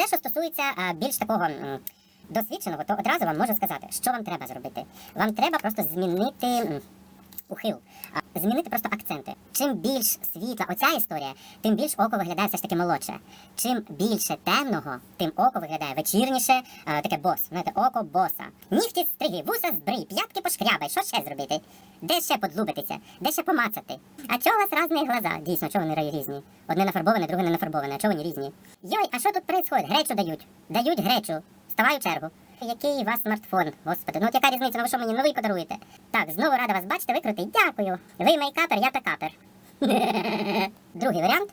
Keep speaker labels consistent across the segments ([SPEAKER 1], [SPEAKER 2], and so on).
[SPEAKER 1] Це, що стосується а, більш такого досвідченого, то одразу вам можу сказати, що вам треба зробити. Вам треба просто змінити ухил, змінити просто акценти. Чим більш світла оця історія, тим більш око виглядає все ж таки молодше. Чим більше темного, тим око виглядає вечірніше, таке бос. Знаєте, око боса. Нігті стриги, вуса збрий, п'ятки пошкрябай, що ще зробити? Де ще подлубитися? Де ще помацати? А чого у вас різні глаза? Дійсно, чого вони різні? Одне нафарбоване, друге не нафарбоване. А чого вони різні? Йой, а що тут відбувається? Гречу дають. Дають гречу. Ставай у чергу. Який у вас смартфон? Господи, ну от яка різниця? Ну ви що мені новий подаруєте? Так, знову рада вас бачити, ви крутий. Дякую. Ви мейкапер, я пекапер. Другий варіант.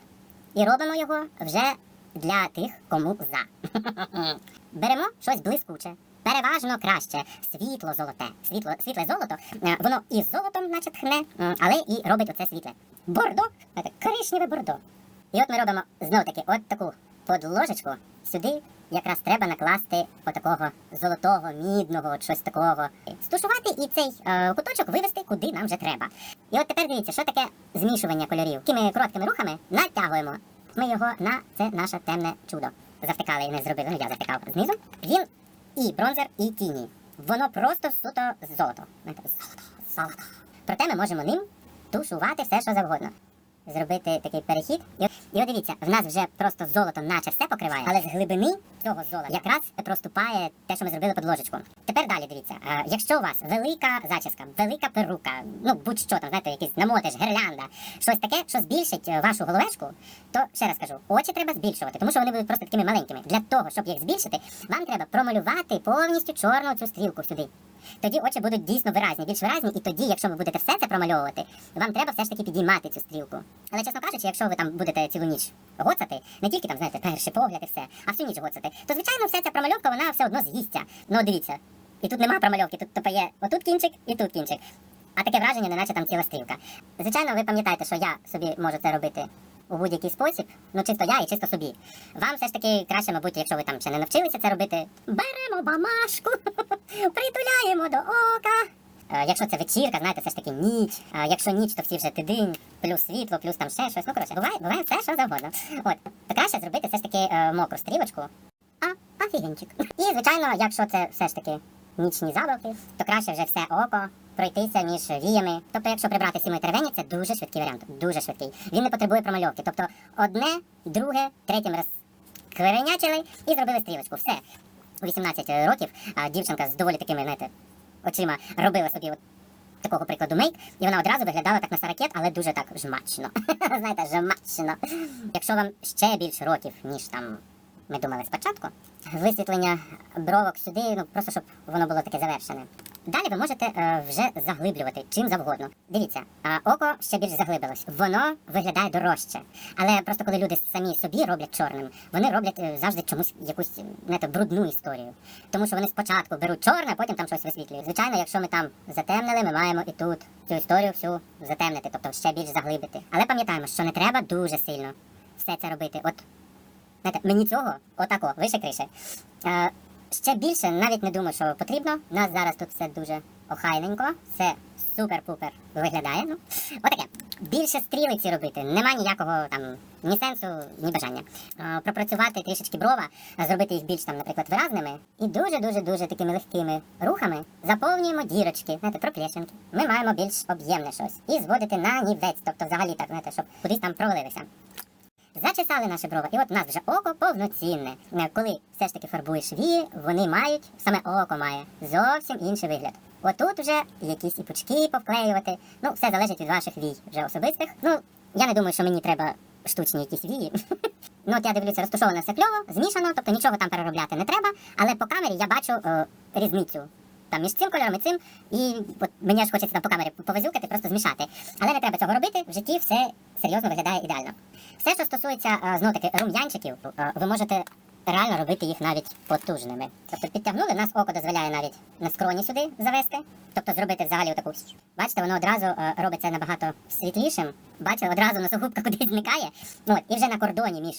[SPEAKER 1] І робимо його вже для тих, кому за. Беремо щось блискуче. Переважно краще світло золоте. Світло, світле золото, е, воно і золотом, значить, хне, але і робить оце світле. Бордо, коричневе бордо. І от ми робимо знов таки от таку подложечку. Сюди якраз треба накласти отакого золотого, мідного, от щось такого. Стушувати і цей е, куточок вивести куди нам вже треба. І от тепер дивіться, що таке змішування кольорів. Такими короткими рухами натягуємо. Ми його на це наше темне чудо. Завтикали і не зробили. Ну я завтикав знизу. Він і бронзер, і тіні. Воно просто суто золото. Золото, золото. Проте ми можемо ним тушувати все, що завгодно. Зробити такий перехід. І, от- дивіться, в нас вже просто золото наче все покриває, але з глибини цього золота якраз проступає те, що ми зробили під ложечку. Тепер далі дивіться, е, якщо у вас велика зачіска, велика перука, ну будь-що там, знаєте, якийсь намотиш, гирлянда, щось таке, що збільшить е, вашу головешку, то ще раз кажу, очі треба збільшувати, тому що вони будуть просто такими маленькими. Для того, щоб їх збільшити, вам треба промалювати повністю чорну цю стрілку сюди. Тоді очі будуть дійсно виразні, більш виразні, і тоді, якщо ви будете все це промальовувати, вам треба все ж таки підіймати цю стрілку. Але чесно кажучи, якщо ви там будете цілу ніч гоцати, не тільки там, знаєте, перший погляд і все, а всю ніч гоцати, то звичайно вся ця промальовка вона все одно з'їсться. Ну дивіться, і тут нема промальовки, тут тобто є отут кінчик і тут кінчик. А таке враження, неначе там ціла стрілка. Звичайно, ви пам'ятаєте, що я собі можу це робити у будь-який спосіб, ну чисто я і чисто собі. Вам все ж таки краще, мабуть, якщо ви там ще не навчилися це робити, беремо бамашку, притуляємо до ока. Е, Якщо це вечірка, знаєте, все ж таки ніч. А якщо ніч, то всі вже тидень, плюс світло, плюс там ще щось. Ну коротше, буває, буває все, що завгодно. От, то краще зробити все ж таки е, мокру стрілочку. А, офігенчик. І звичайно, якщо це все ж таки нічні забавки, то краще вже все око пройтися між віями. Тобто, якщо прибрати всі мої теревені, це дуже швидкий варіант. Дуже швидкий. Він не потребує промальовки. Тобто одне, друге, третім раз кверенячили і зробили стрілочку. Все. У 18 років а, дівчинка з доволі такими, знаєте, очима робила собі от такого прикладу мейк, і вона одразу виглядала так на саракет, але дуже так жмачно. Знаєте, жмачно. Якщо вам ще більше років, ніж там ми думали спочатку, висвітлення бровок сюди, ну просто щоб воно було таке завершене. Далі ви можете е, вже заглиблювати чим завгодно. Дивіться, а око ще більш заглибилось. Воно виглядає дорожче. Але просто коли люди самі собі роблять чорним, вони роблять е, завжди чомусь якусь знаєте, брудну історію. Тому що вони спочатку беруть чорне, а потім там щось висвітлюють. Звичайно, якщо ми там затемнили, ми маємо і тут цю історію всю затемнити, тобто ще більш заглибити. Але пам'ятаємо, що не треба дуже сильно все це робити. От знаєте, мені цього отако, вище крише. Е, ще більше навіть не думаю, що потрібно. У нас зараз тут все дуже охайненько, все супер-пупер виглядає. Ну, отаке. Більше стрілиці робити, нема ніякого там ні сенсу, ні бажання. Е, пропрацювати трішечки брова, а зробити їх більш там, наприклад, виразними і дуже-дуже дуже такими легкими рухами заповнюємо дірочки, знаєте, проплешинки. Ми маємо більш об'ємне щось і зводити на нівець, тобто взагалі так, знаєте, щоб кудись там провалилися. Зачесали наші брови, і от у нас вже око повноцінне. Е, Коли все ж таки фарбуєш вії, вони мають, саме око має зовсім інший вигляд. Отут вже якісь і пучки повклеювати. Ну, все залежить від ваших вій вже особистих. Ну, я не думаю, що мені треба штучні якісь вії. ну, от я дивлюся, розташовано все кльово, змішано, тобто нічого там переробляти не треба. Але по камері я бачу е, різницю. Там між цим кольором і цим, і от мені аж хочеться там по камері повезюкати, просто змішати. Але не треба цього робити, в житті все серйозно виглядає ідеально. Все, що стосується е, знову таки рум'янчиків, е, ви можете реально робити їх навіть потужними. Тобто підтягнули, нас око дозволяє навіть на скроні сюди завести, тобто зробити взагалі таку. Бачите, воно одразу е, робиться набагато світлішим. Бачите, одразу носогубка кудись зникає. Ну, і вже на кордоні між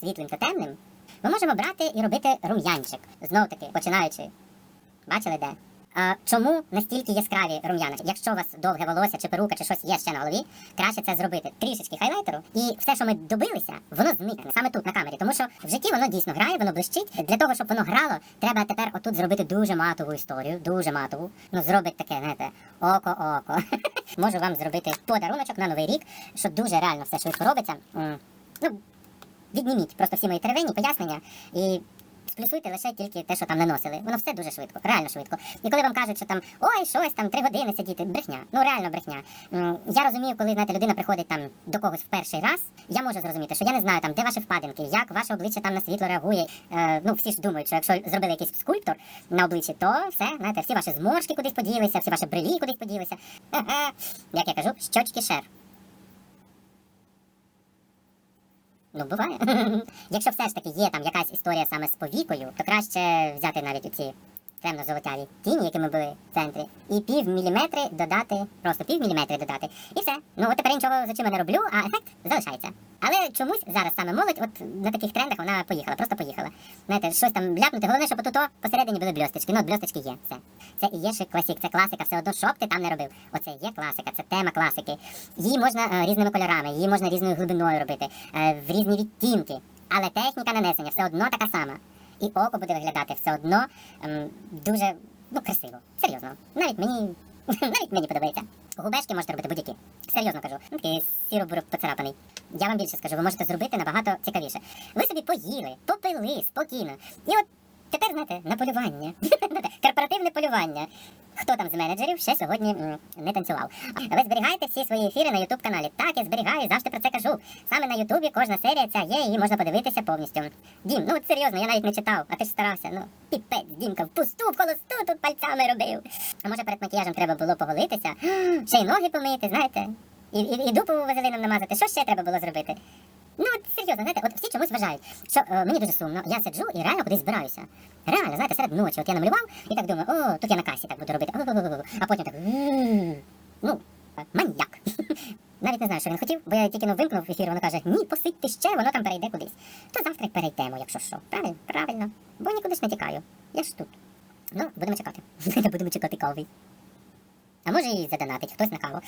[SPEAKER 1] світлим та темним ми можемо брати і робити рум'янчик. Знов таки, починаючи. Бачили де? А, чому настільки яскраві рум'яна? Якщо у вас довге волосся чи перука, чи щось є ще на голові, краще це зробити трішечки хайлайтеру, і все, що ми добилися, воно зникне саме тут на камері. Тому що в житті воно дійсно грає, воно блищить. Для того, щоб воно грало, треба тепер отут зробити дуже матову історію, дуже матову. Ну, зробить таке, знаєте, око-око. Можу вам зробити подаруночок на новий рік, що дуже реально все швидко робиться. Ну, відніміть просто всі мої теревені пояснення і сплюсуйте лише тільки те, що там наносили. Воно все дуже швидко, реально швидко. І коли вам кажуть, що там ой, щось там три години сидіти, брехня, ну реально брехня. Я розумію, коли знаєте, людина приходить там до когось в перший раз, я можу зрозуміти, що я не знаю там, де ваші впадинки, як ваше обличчя там на світло реагує. Е, ну всі ж думають, що якщо зробили якийсь скульптор на обличчі, то все, знаєте, всі ваші зморшки кудись поділися, всі ваші брелі кудись поділися. Як я кажу, щочки шер. Ну, буває. Якщо все ж таки є там якась історія саме з повікою, то краще взяти навіть оці темно-золотяві тіні, якими були в центрі, і пів міліметри додати, просто пів міліметри додати. І все. Ну от тепер нічого з очима не роблю, а ефект залишається. Але чомусь зараз саме молодь, от на таких трендах вона поїхала, просто поїхала. Знаєте, щось там ляпнути, головне, щоб отут посередині були бльосточки. Ну, от бльосточки є. Все. Це і є ще класік, це класика, все одно, що б ти там не робив. Оце є класика, це тема класики. Її можна е, різними кольорами, її можна різною глибиною робити, е, в різні відтінки. Але техніка нанесення все одно така сама. І око буде виглядати все одно ем, дуже ну, красиво. Серйозно. Навіть мені навіть мені подобається. Губешки можете робити будь-які. Серйозно кажу. Ну, такий сіро-буро поцарапаний. Я вам більше скажу, ви можете зробити набагато цікавіше. Ви собі поїли, попили спокійно. І от тепер, знаєте, на полювання. Корпоративне полювання. Хто там з менеджерів ще сьогодні не танцював? Ви зберігаєте всі свої ефіри на Ютуб каналі. Так, я зберігаю, завжди про це кажу. Саме на Ютубі кожна серія ця є, її можна подивитися повністю. Дім, ну от серйозно, я навіть не читав, а ти ж старався. Ну, піпець, Дімка, впусту, в холосту тут пальцями робив. А може перед макіяжем треба було поголитися, ще й ноги помити, знаєте, і, і, і дупу вазелином намазати. Що ще треба було зробити? Ну от серйозно, знаєте, от всі чомусь вважають, що е, мені дуже сумно, я сиджу і реально кудись збираюся. Реально, знаєте, серед ночі, от я намалював і так думаю, о, тут я на касі так буду робити. о-о-о-о-о». А потім так. Ну, е, маньяк. Навіть не знаю, що він хотів, бо я тільки но вимкнув ефір, воно каже, ні, посидьте ще, воно там перейде кудись. То завтра й перейдемо, якщо що. Правильно? Правильно. Бо нікуди ж не тікаю. Я ж тут. Ну, будемо чекати. Будемо чекати кави. А може і задонатить хтось на каву.